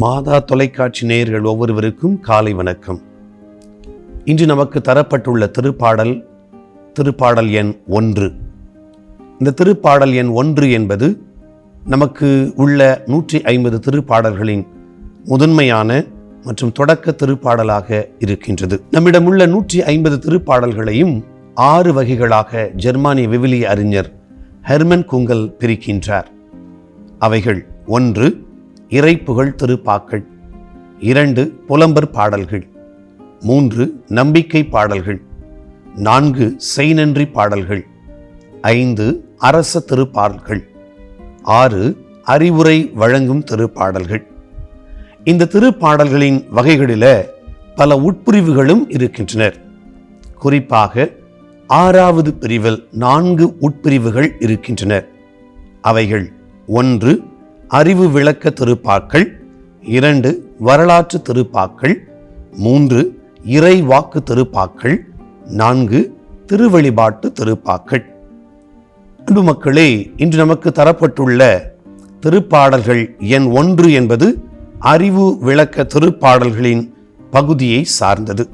மாதா தொலைக்காட்சி நேயர்கள் ஒவ்வொருவருக்கும் காலை வணக்கம். இன்று நமக்கு தரப்பட்டுள்ள திருப்பாடல் திருப்பாடல் எண் ஒன்று. இந்த திருப்பாடல் எண் ஒன்று என்பது நமக்கு உள்ள நூற்றி ஐம்பது திருப்பாடல்களின் முதன்மையான மற்றும் தொடக்க திருப்பாடலாக இருக்கின்றது. நம்மிடம் உள்ள நூற்றி ஐம்பது திருப்பாடல்களையும் ஆறு வகைகளாக ஜெர்மானிய விவிலிய அறிஞர் ஹெர்மன் குங்கல் பிரிக்கின்றார். அவைகள் ஒன்று இறைப்புகழ் திருப்பாக்கள். இரண்டு புலம்பர் பாடல்கள். மூன்று நம்பிக்கை பாடல்கள். நான்கு செய்நன்றி பாடல்கள். ஐந்து அரச திருப்பாடல்கள். ஆறு அறிவுரை வழங்கும் திருப்பாடல்கள். இந்த திருப்பாடல்களின் வகைகளில பல உட்பிரிவுகளும் இருக்கின்றனர். குறிப்பாக ஆறாவது பிரிவில் நான்கு உட்பிரிவுகள் இருக்கின்றன. அவைகள் ஒன்று அறிவு விளக்க திருப்பாக்கள் இரண்டு வரலாற்று திருப்பாக்கள் மூன்று இறை வாக்கு திருப்பாக்கள் நான்கு திருவழிபாட்டு திருப்பாக்கள். அன்பு மக்களே இன்று நமக்கு தரப்பட்டுள்ள திருப்பாடல்கள் எண் ஒன்று என்பது அறிவு விளக்க திருப்பாடல்களின் பகுதியை சார்ந்தது.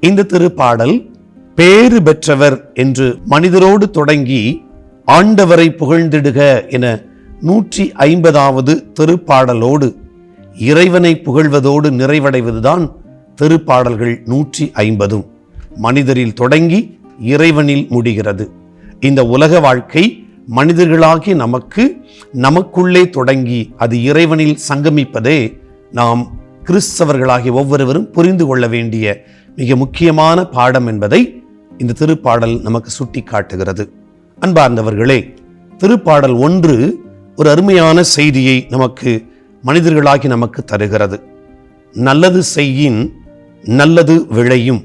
இந்த திருப்பாடல் பேறு பெற்றவர் என்று மனிதரோடு தொடங்கி ஆண்டவரை புகழ்ந்திடுக என நூற்றி ஐம்பதாவது திருப்பாடலோடு இறைவனை புகழ்வதோடு நிறைவடைவதுதான் திருப்பாடல்கள் நூற்றி ஐம்பதும். மனிதரில் தொடங்கி இறைவனில் முடிகிறது. இந்த உலக வாழ்க்கை மனிதர்களாகி நமக்கு நமக்குள்ளே தொடங்கி அது இறைவனில் சங்கமிப்பதே நாம் கிறிஸ்தவர்களாகிய ஒவ்வொருவரும் புரிந்து கொள்ள வேண்டிய மிக முக்கியமான பாடம் என்பதை இந்த திருப்பாடல் நமக்கு சுட்டி காட்டுகிறது அன்பார்ந்தவர்களே திருப்பாடல் ஒன்று ஒரு அருமையான செய்தியை நமக்கு மனிதர்களாகி நமக்கு தருகிறது. நல்லது செய்யின் நல்லது விளையும்.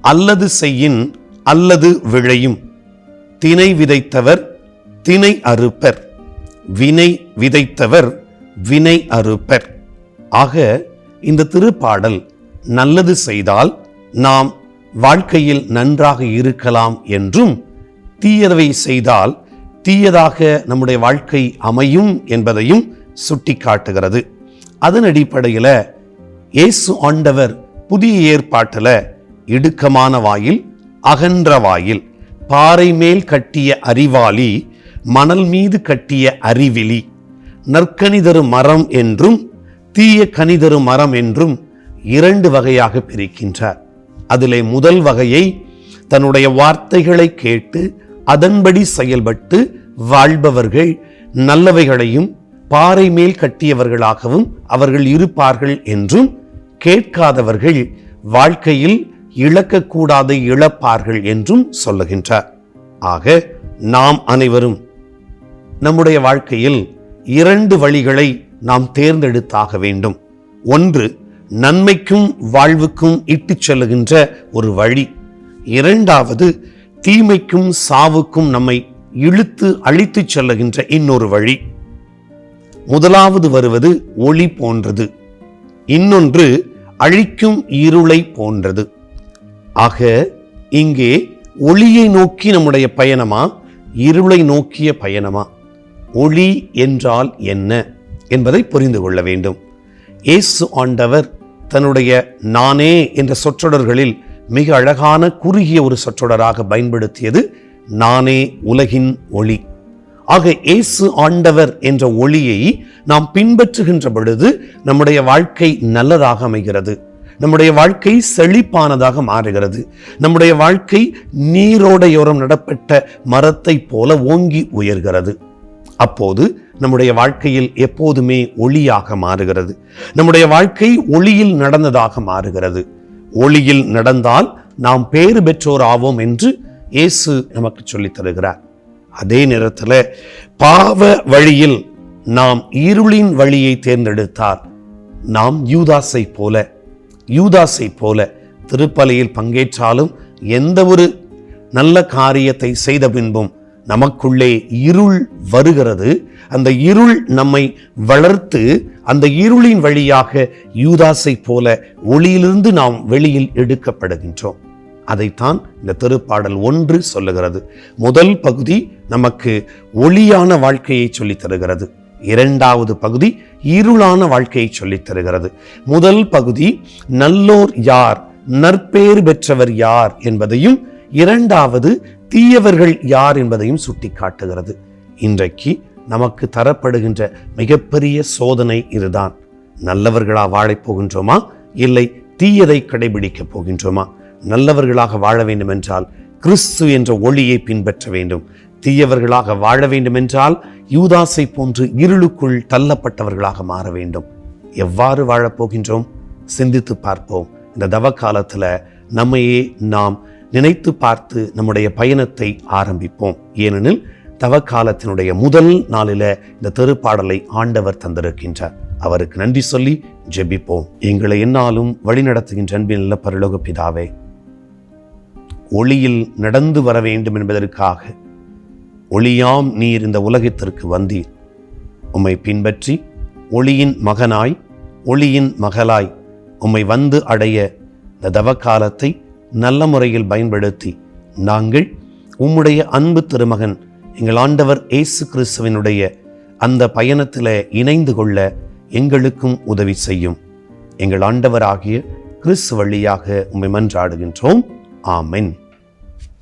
அல்லது செய்யின் அல்லது விளையும். தினை விதைத்தவர் தினை அறுப்பர். வினை விதைத்தவர் வினை அறுப்பர். ஆக இந்த திருப்பாடல் நல்லது செய்தால் நாம் வாழ்க்கையில் நன்றாக இருக்கலாம் என்றும் தீயவை செய்தால் தீயதாக நம்முடைய வாழ்க்கை அமையும் என்பதையும் சுட்டிக்காட்டுகிறது. அதன் அடிப்படையில் இயேசு ஆண்டவர் புதிய ஏற்பாட்டில் இடுக்கமான வாயில் அகன்ற வாயில் பாறை மேல் கட்டிய அறிவாளி மணல் மீது கட்டிய அறிவிலி நற்கனிதரு மரம் என்றும் தீய கனிதரு மரம் என்றும் இரண்டு வகையாக பிரிக்கின்றார். அதிலே முதல் வகையை தன்னுடைய வார்த்தைகளை கேட்டு அதன்படி செயல்பட்டு வாழ்பவர்கள் நல்லவைகளையும் பாறை மேல் கட்டியவர்களாகவும் அவர்கள் இருப்பார்கள் என்றும் கேட்காதவர்கள் வாழ்க்கையில் இழக்கக்கூடாத இழப்பார்கள் என்றும் சொல்லுகின்றார். ஆக நாம் அனைவரும் நம்முடைய வாழ்க்கையில் இரண்டு வழிகளை நாம் தேர்ந்தெடுத்தாக வேண்டும். ஒன்று நன்மைக்கும் வாழ்வுக்கும் இட்டுச் செல்லுகின்ற ஒரு வழி. இரண்டாவது தீமைக்கும் சாவுக்கும் நம்மை இழுத்து அழித்துச் செல்லுகின்ற இன்னொரு வழி. முதலாவது வருவது ஒளி போன்றது. இன்னொன்று அழிக்கும் இருளை போன்றது. ஆக இங்கே ஒளியை நோக்கி நம்முடைய பயணமா? இருளை நோக்கிய பயணமா? ஒளி என்றால் என்ன? என்பதை புரிந்து கொள்ள வேண்டும். இயேசு ஆண்டவர் தன்னுடைய நானே என்ற சொற்றொடர்களில் மிக அழகான குறுகிய ஒரு சொற்றொடராக பயன்படுத்தியது நானே உலகின் ஒளி. ஆக இயேசு ஆண்டவர் என்ற ஒளியை நாம் பின்பற்றுகின்ற பொழுது நம்முடைய வாழ்க்கை நல்லதாக அமைகிறது. நம்முடைய வாழ்க்கை செழிப்பானதாக மாறுகிறது. நம்முடைய வாழ்க்கை நீரோடையோரம் நடப்பட்ட மரத்தை போல ஓங்கி உயர்கிறது. அப்போது நம்முடைய வாழ்க்கையில் எப்போதுமே ஒளியாக மாறுகிறது. நம்முடைய வாழ்க்கை ஒளியில் நடந்ததாக மாறுகிறது. ஒளியில் நடந்தால் நாம் பேறு பெற்றோர் ஆவோம் என்று இயேசு நமக்கு சொல்லித் தருகிறார். அதே நேரத்தில் பாவ வழியில் நாம் இருளின் வழியை தேர்ந்தெடுத்தார். நாம் யூதாஸை போல யூதாஸை போல திருப்பலையில் பங்கேற்றாலும் எந்த ஒரு நல்ல காரியத்தை செய்த பின்பும் நமக்குள்ளே இருள் வருகிறது. அந்த இருள் நம்மை வளர்த்து அந்த இருளின் வழியாக யூதாஸை போல ஒளியிலிருந்து நாம் வெளியில் எடுக்கப்படுகின்றோம். அதைத்தான் இந்த திருப்பாடல் ஒன்று சொல்லுகிறது. முதல் பகுதி நமக்கு ஒளியான வாழ்க்கையை சொல்லித் தருகிறது. இரண்டாவது பகுதி இருளான வாழ்க்கையை சொல்லித் தருகிறது. முதல் பகுதி நல்லோர் யார் நற்பேறு பெற்றவர் யார் என்பதையும் இரண்டாவது தீயவர்கள் யார் என்பதையும் சுட்டிக்காட்டுகிறது. இன்றைக்கு நமக்கு தரப்படுகின்ற மிகப்பெரிய சோதனை இதுதான். நல்லவர்களா வாழப் போகின்றோமா? இல்லை தீயதை கடைபிடிக்கப் போகின்றோமா? நல்லவர்களாக வாழ வேண்டும் என்றால் கிறிஸ்து என்ற ஒளியை பின்பற்ற வேண்டும். தீயவர்களாக வாழ வேண்டும் என்றால் யூதாசை போன்று இருளுக்குள் தள்ளப்பட்டவர்களாக மாற வேண்டும். எவ்வாறு வாழப்போகின்றோம் சிந்தித்து பார்ப்போம். இந்த தவ காலத்துல நம்மையே நாம் நினைத்து பார்த்து நம்முடைய பயணத்தை ஆரம்பிப்போம். ஏனெனில் தவ காலத்தினுடைய முதல் நாளில இந்த தெருப்பாடலை ஆண்டவர் தந்திருக்கின்றார். அவருக்கு நன்றி சொல்லி ஜெபிப்போம். எங்களை என்னாலும் வழிநடத்துகின்ற அன்பின் நல்ல பரலோக பிதாவே ஒளியில் நடந்து வர வேண்டும் என்பதற்காக ஒளியாம் நீர் இந்த உலகத்திற்கு வந்தீர். உம்மை பின்பற்றி ஒளியின் மகனாய் ஒளியின் மகளாய் உம்மை வந்து அடைய இந்த தவக்காலத்தை நல்ல முறையில் பயன்படுத்தி நாங்கள் உம்முடைய அன்பு திருமகன் எங்கள் ஆண்டவர் இயேசு கிறிஸ்துவினுடைய அந்த பயணத்தில் இணைந்து கொள்ள எங்களுக்கும் உதவி செய்யும். எங்கள் ஆண்டவராகிய கிறிஸ்து வழியாக உம்மை மன்றாடுகின்றோம். ஆமென்.